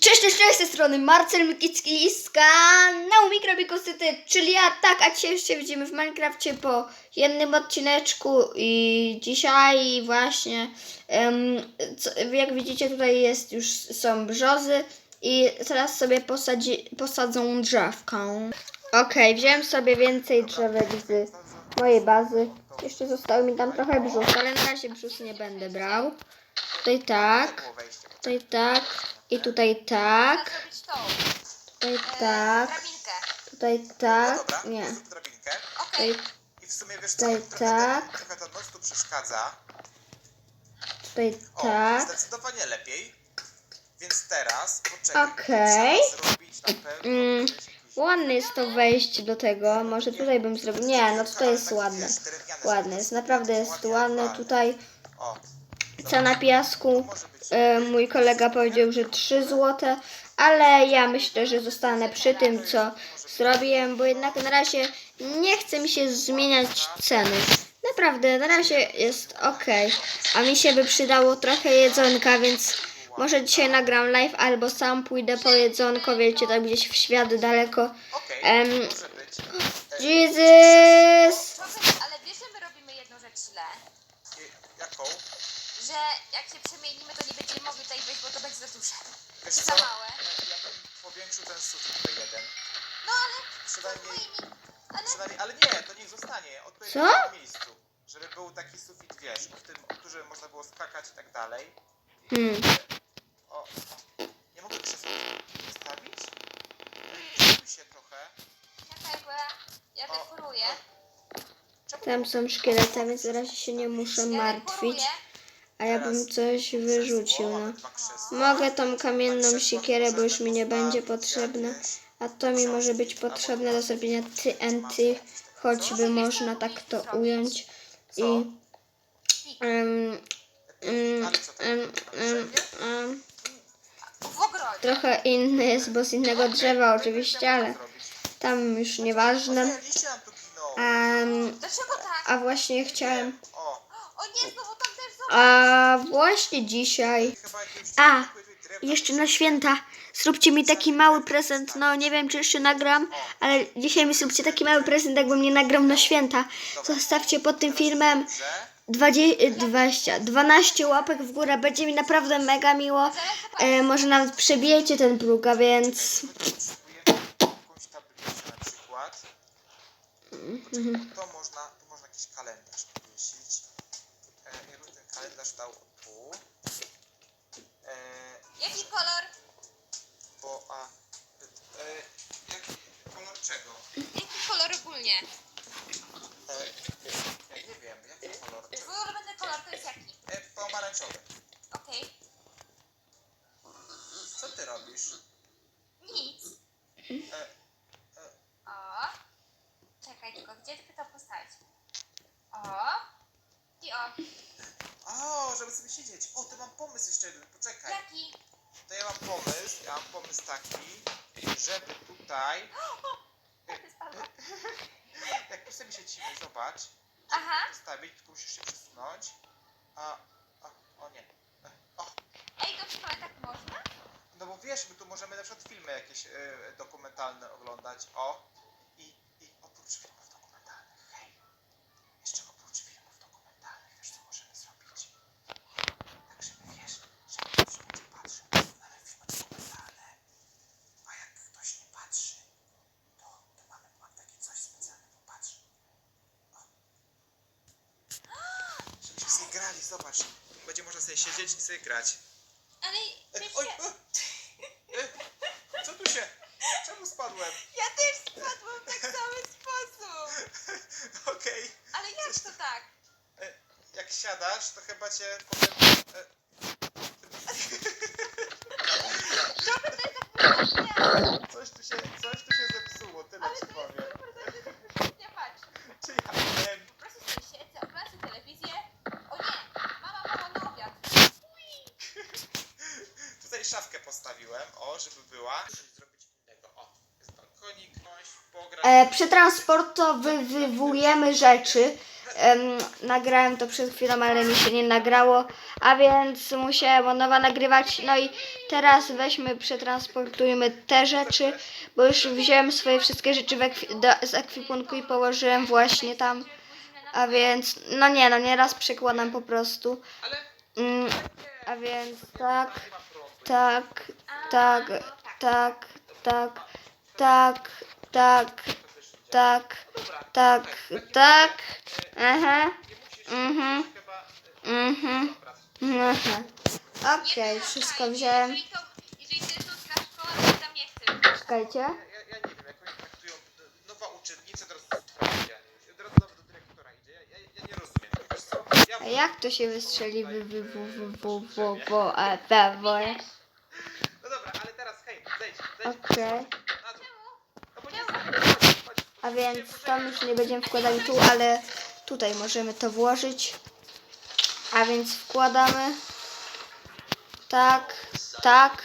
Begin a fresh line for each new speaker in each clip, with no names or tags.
Cześć, cześć, cześć, z tej strony Marcel Mikicki z kanału Mikrobikusyty, czyli ja, tak, a dzisiaj się widzimy w Minecrafcie po jednym odcineczku i dzisiaj właśnie, em, co, jak widzicie tutaj jest, już są brzozy i teraz sobie posadzi, posadzą drzewkę. Okej, wziąłem sobie więcej drzewek z mojej bazy, jeszcze zostały mi tam trochę brzus, ale na razie brzus nie będę brał. Tutaj tak. Tutaj tak i tutaj tak. Tutaj tak. Tutaj tak. Nie. Tutaj, Tutaj tak. tutaj tak.
zdecydowanie lepiej. Więc teraz, poczekaj,
Okej. Mm, Ładne jest to wejście do tego. Może tutaj bym zrobił. Nie, no tutaj jest ładne. Ładne jest, naprawdę jest ładne. Tutaj cena piasku.
może być.
E, mój kolega powiedział, że 3 złote, ale ja myślę, że zostanę przy tym, co zrobiłem, bo jednak na razie nie chce mi się zmieniać ceny. Naprawdę, na razie jest ok. A mi się by przydało trochę jedzonka, więc może dzisiaj nagram live albo sam pójdę po jedzonko, wiecie, tak gdzieś w świat daleko.
E,
Jesus!
Ale wiesz, że my robimy jedną rzecz źle.
Jaką?
Że jak się przemienimy, to nie będziemy mogli tutaj wejść, bo to będzie za duże.
Wiesz
Czy
co?
za małe.
Ja bym powiększył ten sufit tutaj jeden.
No ale
Przynajmniej.
Ale
przynajmniej, ale nie, to niech zostanie.
Co?
Odpowiednio w miejscu. Żeby był taki sufit, wiesz, w tym, o którym można było skakać i tak dalej.
Hmm.
O, o. nie mogę krzesła zostawić? Czuj się trochę.
czekaj, bo ja, ja
O,
dekoruję.
Czemu
Tam są szkielety, więc na razie się nie muszę
Ja
martwić.
dekoruję.
A ja bym coś wyrzucił, no. Mogę tą kamienną siekierę, bo już mi nie będzie potrzebna. A to mi może być potrzebne do zrobienia TNT, choćby można tak to ująć. I trochę inny jest, bo z innego drzewa oczywiście, ale tam już nieważne.
Tak?
a właśnie chciałem.
O,
O nie, znowu tam też są.
A właśnie dzisiaj. A, Jeszcze na święta zróbcie mi taki mały prezent. No nie wiem, czy jeszcze nagram, ale dzisiaj mi zróbcie taki mały prezent, jakbym nie nagrał na święta. Zostawcie pod tym filmem
Że
20, 20 12 łapek w górę. Będzie mi naprawdę mega miło. E, może nawet przebijecie ten próg, a więc.
To można, tu można jakiś kalendarz kalendarz dał tu. E,
Jaki kolor?
bo a. E, jaki kolor czego?
Jaki kolor ogólnie?
E, ja nie wiem, jaki kolor?
Twój ulubiony kolor to jest jaki?
E, pomarańczowy.
Okej.
Co ty robisz?
Nic.
E,
O. Czekaj tylko, gdzie ty to postawić? O. I o.
o, żeby sobie siedzieć. O, to mam pomysł jeszcze jeden, poczekaj.
Jaki?
To ja mam pomysł, ja mam pomysł taki, żeby tutaj, jak tu sobie siedzimy, zobacz,
Aha.
postawić, tylko musisz się przesunąć. A, a, o nie. O,
Ej, to w szkole tak można?
no bo wiesz, my tu możemy na przykład filmy jakieś e, dokumentalne oglądać. O, i, i oprócz filmów dokumentalnych, hej, jeszcze oprócz filmów dokumentalnych, wiesz co możemy zrobić? Tak, żeby wiesz, żeby ktoś ludzie patrzył na filmy dokumentalne, a jak ktoś nie patrzy, to, to mamy, mam takie coś specjalne, popatrz. O. Żebyśmy sobie grali, zobacz. Będzie można grać.
Ale
E, Oj, e, e, co tu się? Czemu spadłem?
ja też spadłam w tak samy sposób.
Okej.
Ale jak to tak?
Jak siadasz, to chyba cię potem... E, coś tu się, coś tu się zepsuło, tyle
Ale
ci
to jest
powiem.
super, to jest świetnie, patrz.
Czy ja wiem?
Po prostu sobie siedzę, oglądam telewizję. O nie, mama mama na obiad.
Tutaj szafkę o, żeby była. Coś zrobić innego, o. Jest balkonik, pograć.
E, przetransportowywujemy rzeczy. Em, nagrałem to przed chwilą, ale mi się nie nagrało. a więc musiałem od nowa nagrywać. No i teraz weźmy, przetransportujmy te rzeczy, bo już wziąłem swoje wszystkie rzeczy w ekwi- do, z ekwipunku i położyłem właśnie tam. A więc, no nie, no nieraz przekładam po prostu.
Ale
Mm, a więc tak, tak, tak, tak, tak, tak, tak, tak, tak, tak, aha, mhm, mhm, mhm. Okej, wszystko wziąłem.
Jeżeli
jak
to się wystrzeli w w w w w w w e p w
No dobra, ale teraz hej, zejdź, zejdź.
Okej.
Na dół. No bo nie chodź, chodź.
A więc tam już nie będziemy wkładali tu, ale tutaj możemy to włożyć. A więc wkładamy. Tak, tak,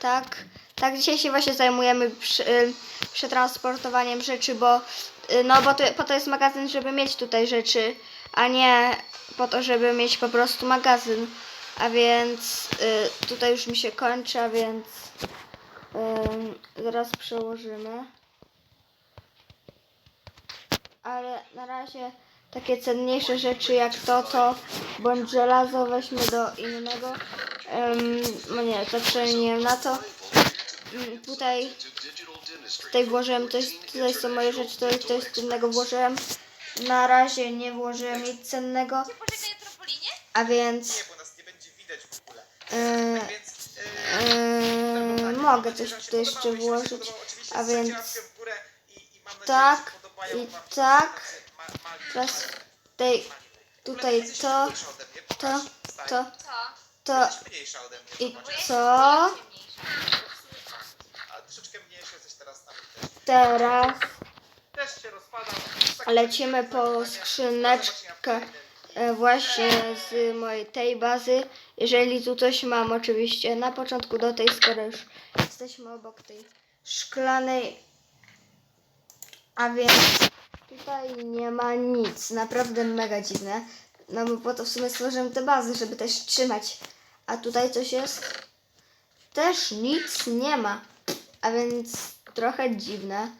tak. Tak, dzisiaj się właśnie zajmujemy przy, y, przetransportowaniem rzeczy, bo y, no bo to, po to jest magazyn, żeby mieć tutaj rzeczy, a nie po to, żeby mieć po prostu magazyn. A więc y, tutaj już mi się kończy, a więc y, zaraz przełożymy ale na razie takie cenniejsze rzeczy jak to, to bądź żelazo weźmy do innego. No nie, to przemieniłem na to. Mm, Tutaj, tutaj włożyłem, jest, tutaj są moje rzeczy, to jest innego włożyłem. Na razie nie włożyłem nic cennego, a więc
Nie, bo nas nie będzie widać w ogóle.
yy,
Tak więc...
yy, mogę coś tutaj jeszcze włożyć, a więc tak
tak
i tak. Teraz tej, tutaj to, to, to,
Co?
to
mniejsza ode mnie,
i
zobacz.
Co?
jestem ciemniejsza.
A troszeczkę mniejsza jesteś teraz nawet też.
Teraz
Też się rozpadam. Tak
lecimy po skrzyneczkę e, właśnie z mojej tej bazy. Jeżeli tu coś mam oczywiście na początku do tej, skoro już jesteśmy obok tej szklanej. A więc tutaj nie ma nic. Naprawdę mega dziwne. No bo po to w sumie stworzyłem te bazy, żeby też trzymać. A tutaj coś jest? Też nic nie ma. A więc trochę dziwne.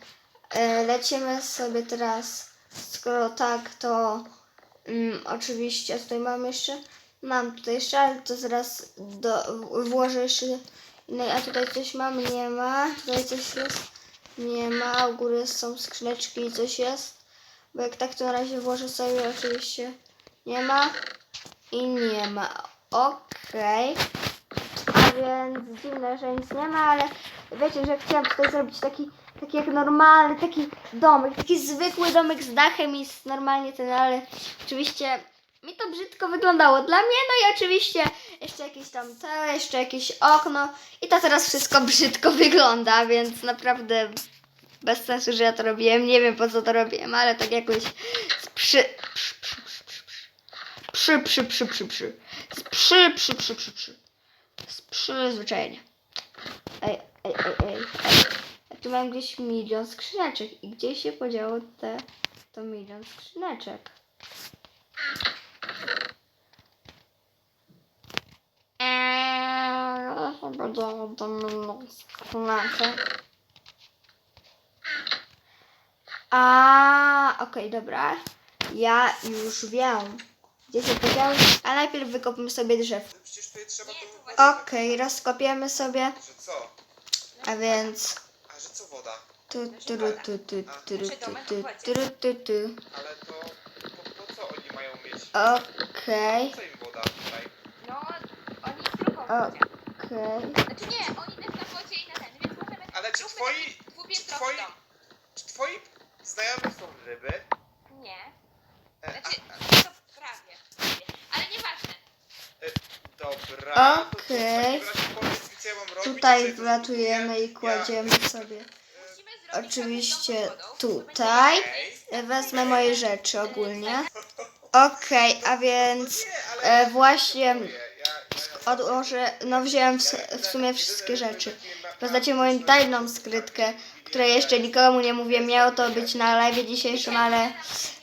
E, Lecimy sobie teraz, skoro tak, to mm, oczywiście tutaj mam jeszcze, mam tutaj jeszcze, ale to zaraz do, włożę jeszcze a tutaj coś mam, nie ma, tutaj coś jest, nie ma, u góry są skrzyneczki i coś jest, bo jak tak to na razie włożę sobie oczywiście, nie ma i nie ma, okej. A więc dziwne, że nic nie ma, ale wiecie, że chciałam tutaj zrobić taki, taki jak normalny, taki domek, taki zwykły domek z dachem i normalnie ten, ale oczywiście mi to brzydko wyglądało dla mnie, no i oczywiście jeszcze jakieś tam te, jeszcze jakieś okno i to teraz wszystko brzydko wygląda, więc naprawdę bez sensu, że ja to robiłem, nie wiem po co to robiłem, ale tak jakoś przy... przy, przy, przy, przy, przy, przy, przy, przy, przy, przy, przy z przyzwyczajenia. Ej, ej, ej, ej, ej. Tu mam gdzieś milion skrzyneczek. I gdzie się podziało te, to milion skrzyneczek? Eee, podziało to milion skrzyneczek. A, okej, dobra. Ja już wiem, gdzie się podziały, a najpierw wykopmy sobie drzew. Okej, rozkopiemy sobie, a więc
co woda?
tu, tu, tu, tu, tu, tu, tu, tu, tu, tu.
Ale to... Po, po co oni mają mieć?
Okej,
Po co im woda tutaj?
No, oni chodzą.
okej.
Znaczy nie, oni też na wodzie i na ten, więc możemy...
Ale czy
zróbmy
twoi...
taki Dwupiętrowy
twoi-
dom.
Czy twoi znajomi są ryby?
Nie.
E,
Znaczy,
a,
to prawie. Ale nieważne.
e, dobra. to co, w
Okej.
razie
Tutaj wlatujemy i kładziemy sobie. Oczywiście tutaj. Wezmę moje rzeczy ogólnie. Okej, a więc
Nie, ale
e, właśnie odłożę, no wziąłem w, w sumie wszystkie rzeczy. Poznacie moją tajną skrytkę, której jeszcze nikomu nie mówię. Miało to być na live dzisiejszym, ale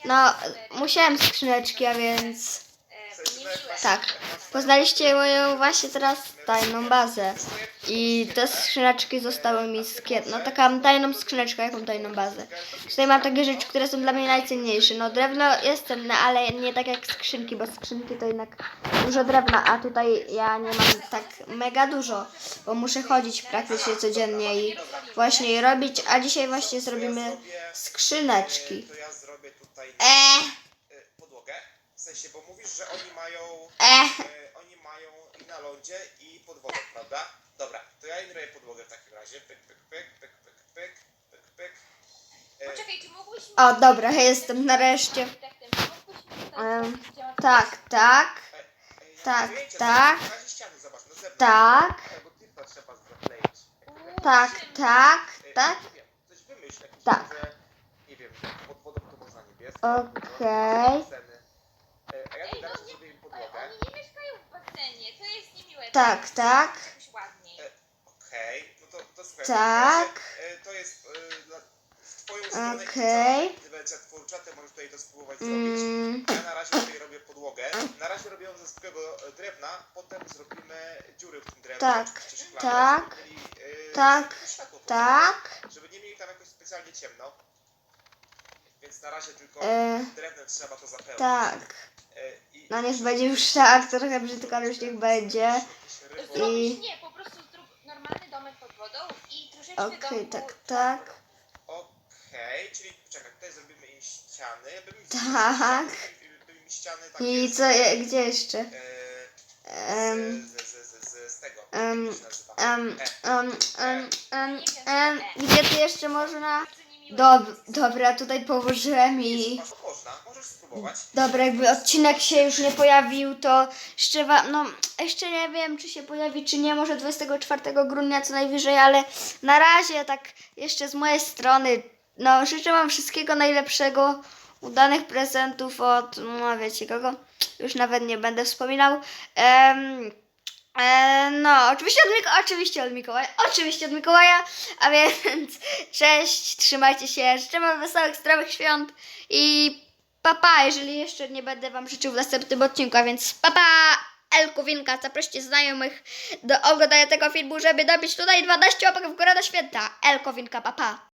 no musiałem skrzyneczki, a więc Tak. Poznaliście moją właśnie teraz tajną bazę. I te skrzyneczki zostały mi skier... No taka tajną skrzyneczkę, jaką tajną bazę. Tutaj mam takie rzeczy, które są dla mnie najcenniejsze. No drewno jest cenne, ale nie tak jak skrzynki, bo skrzynki to jednak dużo drewna, a tutaj ja nie mam tak mega dużo, bo muszę chodzić praktycznie codziennie i właśnie robić, a dzisiaj właśnie zrobimy skrzyneczki.
To ja zrobię tutaj
E,
y, podłogę. W sensie, bo mówisz, że oni mają.
e,
oni mają i na lądzie, i pod wodą, prawda? Dobra, to ja im robię podłogę w takim razie. Pyk, pyk, pyk, pyk, pyk, pyk, pyk, pyk. Y,
Poczekaj, czy mógłbyś mi...
o dobra, jestem nareszcie.
architektem, czy mógłbyś mi tutaj
Em,
powiedzieć, gdzie mam
Tak, tak,
e, e, ja
tak, tak.
zrobię. Na razie ściany zobacz, na zewnątrz.
tak,
Tego typa trzeba zakleić.
tak, tak, tak.
Nie wiem, coś wymyśl, jakieś
Tak.
może, nie wiem, pod wodą to można niebieskie.
Okej.
Ja
Ej,
tu
no
teraz
nie-
zrobię im
Ale
podłogę.
oni nie mieszkają w basenie, to jest niemiłe.
Tak, tak.
Jakoś ładniej.
E, Okej, no to, to słuchaj.
Tak.
e, To jest e, dla, w twoją stronę.
Okej.
Gdy wersja twórcza, ty możesz tutaj to spróbować zrobić.
Mm,
Ja na razie tutaj robię podłogę. Na razie robię ją ze zwykłego e, drewna, potem zrobimy dziury w tym drewnie.
Tak,
czy szklane,
tak,
żeby mieli, e,
tak, tak.
Żeby nie mieli tam jakoś specjalnie ciemno. Więc na razie tylko
E,
drewnem trzeba to zapełnić.
tak.
E, i,
No niech będzie już tak, trochę brzydko, ale już niech będzie.
Zrobić nie, po prostu zrób normalny domek pod wodą i troszeczkę
Okej,
domku
tak, tak.
Okej, czyli czekaj, tutaj zrobimy im ściany. Bym
Tak.
im ściany takie
I
z-
co, je- gdzie jeszcze?
e, z, z, z, z, z tego. się nazywa?
em,
E,
em, em, em, em, Gdzie tu jeszcze można? Dob dobra, tutaj położyłem i... Dobra, jakby odcinek się już nie pojawił, to jeszcze wa- no jeszcze nie wiem, czy się pojawi, czy nie, może 24 grudnia co najwyżej, ale na razie tak jeszcze z mojej strony, no życzę wam wszystkiego najlepszego, udanych prezentów od, no wiecie kogo, już nawet nie będę wspominał. Em, E, no, oczywiście od, Miko- oczywiście od Mikołaja, oczywiście od Mikołaja, a więc cześć, trzymajcie się, życzę wam wesołych, zdrowych świąt i papa, jeżeli jeszcze nie będę wam życzył w następnym odcinku, a więc papa, Elku Winka, zaproście znajomych do oglądania tego filmu, żeby dobić tutaj 12 łapek w górę do święta. Elko Winka, papa.